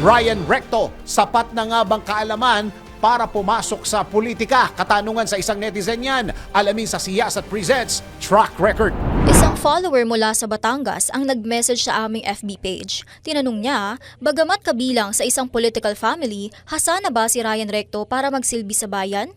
Ryan Recto, sapat na nga bang kaalaman para pumasok sa politika? Katanungan sa isang netizen yan. Alamin sa Siyasat Presents Track Record. Isang follower mula sa Batangas ang nag-message sa aming FB page. Tinanong niya, bagamat kabilang sa isang political family, hasa na ba si Ryan Recto para magsilbi sa bayan?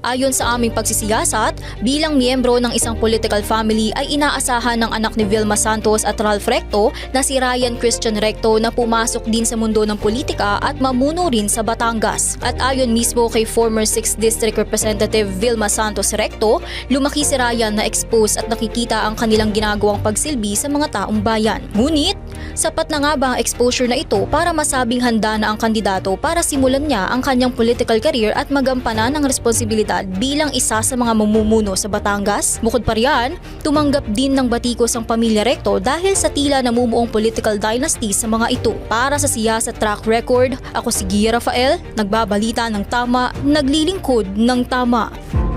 Ayon sa aming pagsisiyasat, bilang miyembro ng isang political family ay inaasahan ng anak ni Vilma Santos at Ralph Recto na si Ryan Christian Recto na pumasok din sa mundo ng politika at mamuno rin sa Batangas. At ayon mismo kay former 6th District Representative Vilma Santos Recto, lumaki si Ryan na expose at nakikita ang kanilang ginagawang pagsilbi sa mga taong bayan. Ngunit, sapat na nga ba ang exposure na ito para masabing handa na ang kandidato para simulan niya ang kanyang political career at magampanan ang responsibilidad bilang isa sa mga mamumuno sa Batangas? Bukod pa riyan, tumanggap din ng batikos ang pamilya Recto dahil sa tila namumuong political dynasty sa mga ito. Para sa siya sa track record, ako si Gia Rafael, nagbabalita ng tama, naglilingkod ng tama.